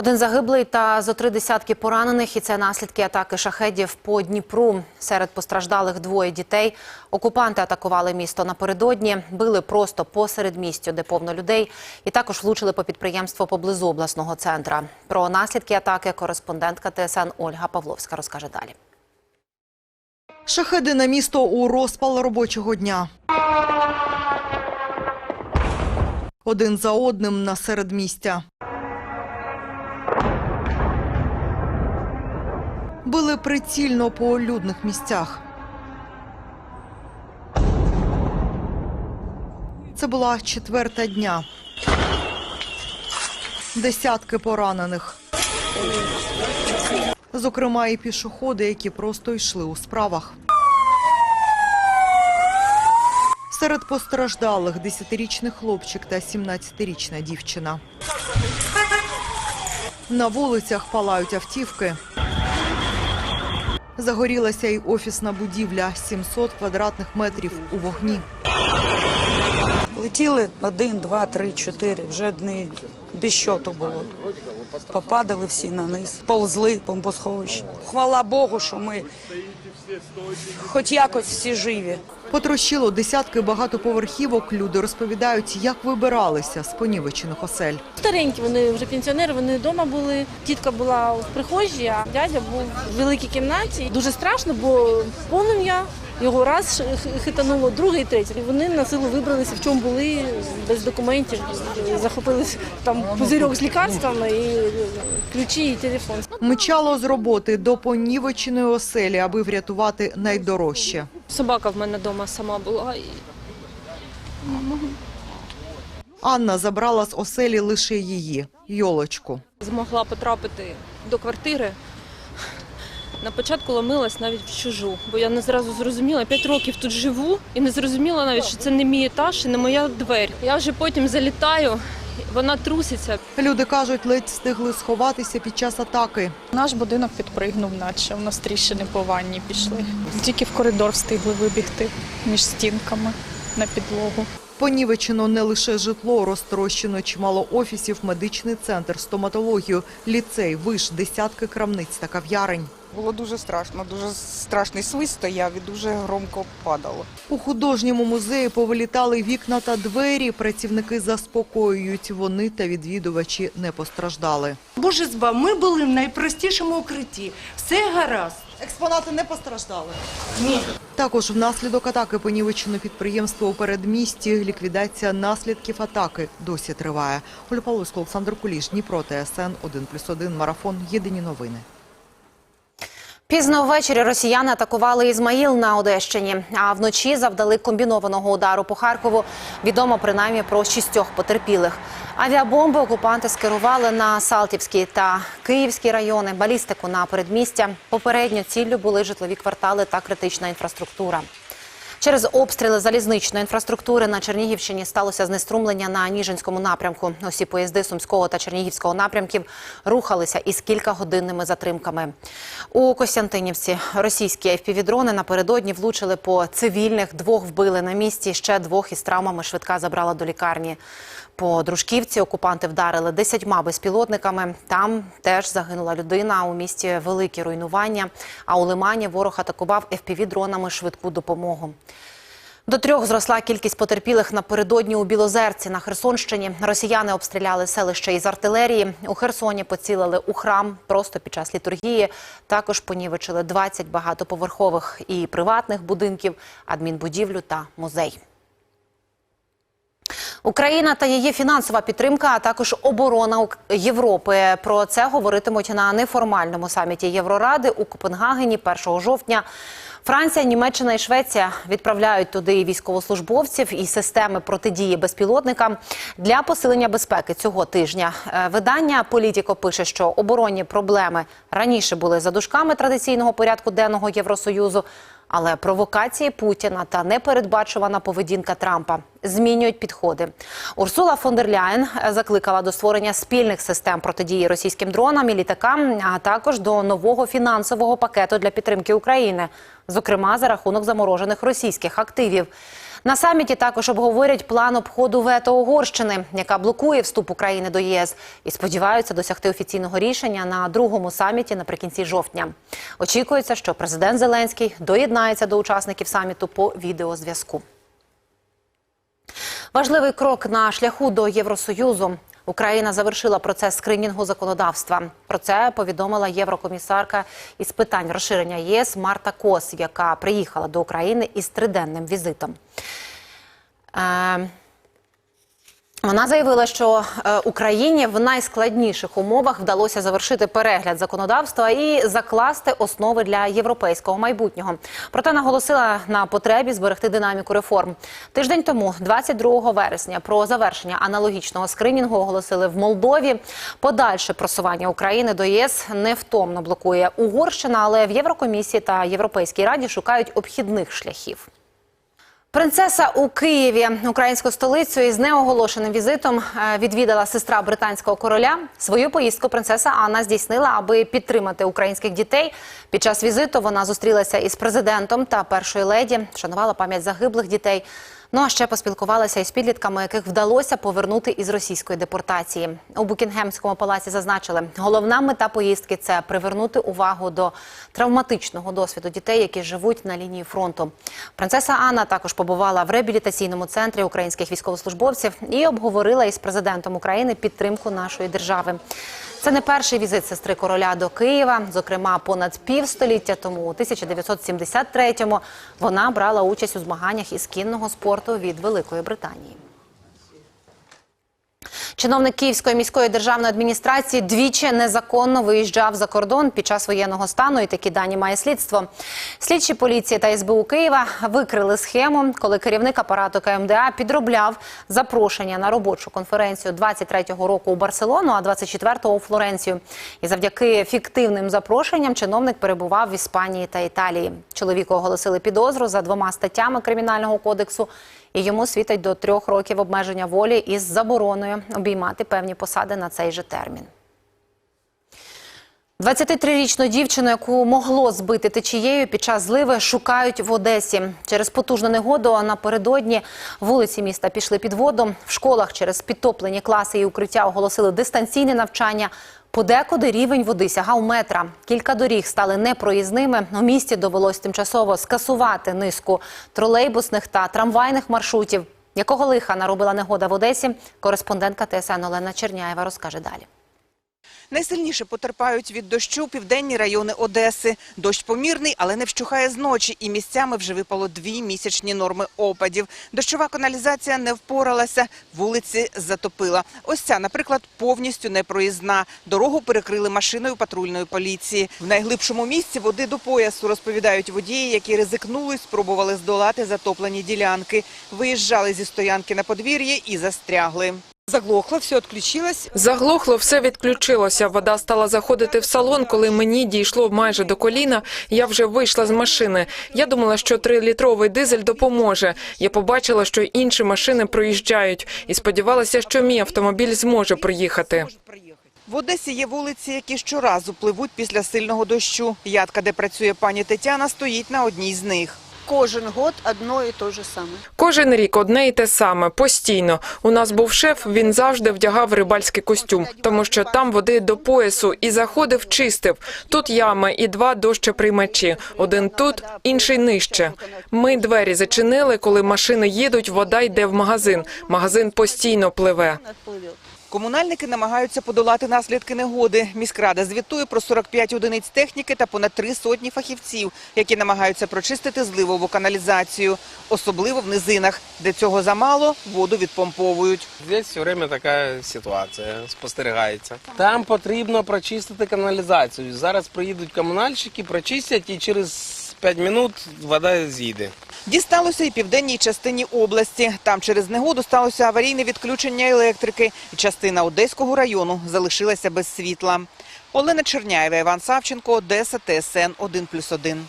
Один загиблий та зо три десятки поранених, і це наслідки атаки шахедів по Дніпру. Серед постраждалих двоє дітей. Окупанти атакували місто напередодні, били просто посеред містю, де повно людей, і також влучили по підприємству поблизу обласного центра. Про наслідки атаки кореспондентка ТСН Ольга Павловська розкаже далі. Шахеди на місто у розпал робочого дня. Один за одним на середмістя. Били прицільно по людних місцях. Це була четверта дня. Десятки поранених. Зокрема, і пішоходи, які просто йшли у справах. Серед постраждалих 10-річний хлопчик та 17-річна дівчина. На вулицях палають автівки. Загорілася й офісна будівля 700 квадратних метрів у вогні. Летіли один, два, три, чотири. Вже дні без щоту було. Попадали всі на низ, повзли бомбосховище. Хвала Богу, що ми хоч якось всі живі. Потрощило десятки багатоповерхівок. Люди розповідають, як вибиралися з понівечених осель. Старенькі, вони вже пенсіонери, вони вдома були. Тітка була в прихожій, а дядя був в великій кімнаті. Дуже страшно, бо полум'я. Його раз хитануло, другий, третій. І Вони на силу вибралися, в чому були, без документів. Захопились там пузирьок з лікарствами, і ключі, і телефон. Мчало з роботи до понівеченої оселі, аби врятувати найдорожче. Собака в мене вдома сама була. І Анна забрала з оселі лише її йолочку. змогла потрапити до квартири. На початку ломилась навіть в чужу, бо я не зразу зрозуміла. П'ять років тут живу і не зрозуміла навіть, що це не мій етаж і не моя двері. Я вже потім залітаю, вона труситься. Люди кажуть, ледь встигли сховатися під час атаки. Наш будинок підпригнув, наче у нас тріщини по ванні пішли. Тільки в коридор встигли вибігти між стінками на підлогу. Понівечено не лише житло, розтрощено чимало офісів, медичний центр, стоматологію, ліцей, виш, десятки крамниць та кав'ярень. Було дуже страшно, дуже страшний свист стояв і дуже громко падало. У художньому музеї повилітали вікна та двері. Працівники заспокоюють, вони та відвідувачі не постраждали. Боже збав, ми були в найпростішому укритті. Все гаразд. Експонати не постраждали. Ні. Також внаслідок атаки понівечено підприємство у передмісті. Ліквідація наслідків атаки досі триває. Оля Павловська, Олександр Куліш, Дніпро, ТСН 1+,1, Марафон. Єдині новини. Пізно ввечері росіяни атакували Ізмаїл на Одещині, а вночі завдали комбінованого удару по Харкову. Відомо принаймні про шістьох потерпілих. Авіабомби окупанти скерували на Салтівський та Київський райони, балістику на передмістя. Попередньо ціллю були житлові квартали та критична інфраструктура. Через обстріли залізничної інфраструктури на Чернігівщині сталося знеструмлення на Ніжинському напрямку. Усі поїзди Сумського та Чернігівського напрямків рухалися із кількагодинними затримками. У Костянтинівці російські FPV-дрони напередодні влучили по цивільних, двох вбили на місці, ще двох із травмами швидка забрала до лікарні. По Дружківці окупанти вдарили десятьма безпілотниками. Там теж загинула людина. У місті великі руйнування. А у Лимані ворог атакував FPV-дронами швидку допомогу. До трьох зросла кількість потерпілих напередодні у Білозерці на Херсонщині. Росіяни обстріляли селище із артилерії. У Херсоні поцілили у храм просто під час літургії. Також понівечили 20 багатоповерхових і приватних будинків, адмінбудівлю та музей. Україна та її фінансова підтримка, а також оборона Європи. Про це говоритимуть на неформальному саміті Євроради у Копенгагені 1 жовтня. Франція, Німеччина і Швеція відправляють туди військовослужбовців і системи протидії безпілотникам для посилення безпеки цього тижня. Е, Видання Політіко пише, що оборонні проблеми раніше були за дужками традиційного порядку денного Євросоюзу. Але провокації Путіна та непередбачувана поведінка Трампа змінюють підходи. Урсула фон дер Ляєн е, закликала до створення спільних систем протидії російським дронам і літакам, а також до нового фінансового пакету для підтримки України, зокрема за рахунок заморожених російських активів. На саміті також обговорять план обходу вето Угорщини, яка блокує вступ України до ЄС, і сподіваються досягти офіційного рішення на другому саміті наприкінці жовтня. Очікується, що президент Зеленський доєднається до учасників саміту по відеозв'язку. Важливий крок на шляху до Євросоюзу. Україна завершила процес скринінгу законодавства. Про це повідомила єврокомісарка із питань розширення ЄС Марта Кос, яка приїхала до України із триденним візитом. Вона заявила, що е, Україні в найскладніших умовах вдалося завершити перегляд законодавства і закласти основи для європейського майбутнього. Проте наголосила на потребі зберегти динаміку реформ. Тиждень тому, 22 вересня, про завершення аналогічного скринінгу оголосили в Молдові. Подальше просування України до ЄС невтомно блокує Угорщина, але в Єврокомісії та Європейській раді шукають обхідних шляхів. Принцеса у Києві, українську столицю із неоголошеним візитом е, відвідала сестра британського короля. Свою поїздку принцеса Анна здійснила, аби підтримати українських дітей. Під час візиту вона зустрілася із президентом та першою леді, вшанувала пам'ять загиблих дітей. Ну а ще поспілкувалася із підлітками, яких вдалося повернути із російської депортації. У Букінгемському палаці зазначили, головна мета поїздки це привернути увагу до травматичного досвіду дітей, які живуть на лінії фронту. Принцеса Анна також побувала в реабілітаційному центрі українських військовослужбовців і обговорила із президентом України підтримку нашої держави. Це не перший візит сестри короля до Києва. Зокрема, понад півстоліття тому, у 1973-му, вона брала участь у змаганнях із кінного спорту від Великої Британії. Чиновник Київської міської державної адміністрації двічі незаконно виїжджав за кордон під час воєнного стану, і такі дані має слідство. Слідчі поліції та СБУ Києва викрили схему, коли керівник апарату КМДА підробляв запрошення на робочу конференцію 23-го року у Барселону, а 24-го у Флоренцію. І завдяки фіктивним запрошенням чиновник перебував в Іспанії та Італії. Чоловіку оголосили підозру за двома статтями кримінального кодексу і йому світить до трьох років обмеження волі із забороною обіймати певні посади на цей же термін. 23-річну дівчину, яку могло збити течією під час зливи, шукають в Одесі. Через потужну негоду напередодні вулиці міста пішли під воду. В школах через підтоплені класи і укриття оголосили дистанційне навчання. Подекуди рівень води сягав метра. Кілька доріг стали непроїзними. У місті довелось тимчасово скасувати низку тролейбусних та трамвайних маршрутів. Якого лиха наробила негода в Одесі? Кореспондентка ТСН Олена Черняєва розкаже далі. Найсильніше потерпають від дощу південні райони Одеси. Дощ помірний, але не вщухає зночі, і місцями вже випало дві місячні норми опадів. Дощова каналізація не впоралася, вулиці затопила. Ось ця, наприклад, повністю непроїзна. Дорогу перекрили машиною патрульної поліції. В найглибшому місці води до поясу, розповідають водії, які ризикнули, спробували здолати затоплені ділянки. Виїжджали зі стоянки на подвір'я і застрягли. Заглохло, все відключилось. Заглохло, все відключилося. Вода стала заходити в салон. Коли мені дійшло майже до коліна, я вже вийшла з машини. Я думала, що трилітровий дизель допоможе. Я побачила, що інші машини проїжджають, і сподівалася, що мій автомобіль зможе проїхати. В Одесі є вулиці, які щоразу пливуть після сильного дощу. Ядка, де працює пані Тетяна, стоїть на одній з них. Кожен год одно і те же саме. Кожен рік одне і те саме, постійно. У нас був шеф, він завжди вдягав рибальський костюм, тому що там води до поясу і заходив, чистив. Тут ями і два дощеприймачі. Один тут, інший нижче. Ми двері зачинили, коли машини їдуть, вода йде в магазин. Магазин постійно пливе. Комунальники намагаються подолати наслідки негоди. Міськрада звітує про 45 одиниць техніки та понад три сотні фахівців, які намагаються прочистити зливову каналізацію, особливо в низинах, де цього замало, воду відпомповують. Здесь все время така ситуація спостерігається. Там потрібно прочистити каналізацію. Зараз приїдуть комунальщики, прочистять і через 5 минут вода з'їде. Дісталося і південній частині області. Там через негоду сталося аварійне відключення електрики. І частина Одеського району залишилася без світла. Олена Черняєва, Іван Савченко, Одеса, ТСН 1+,1.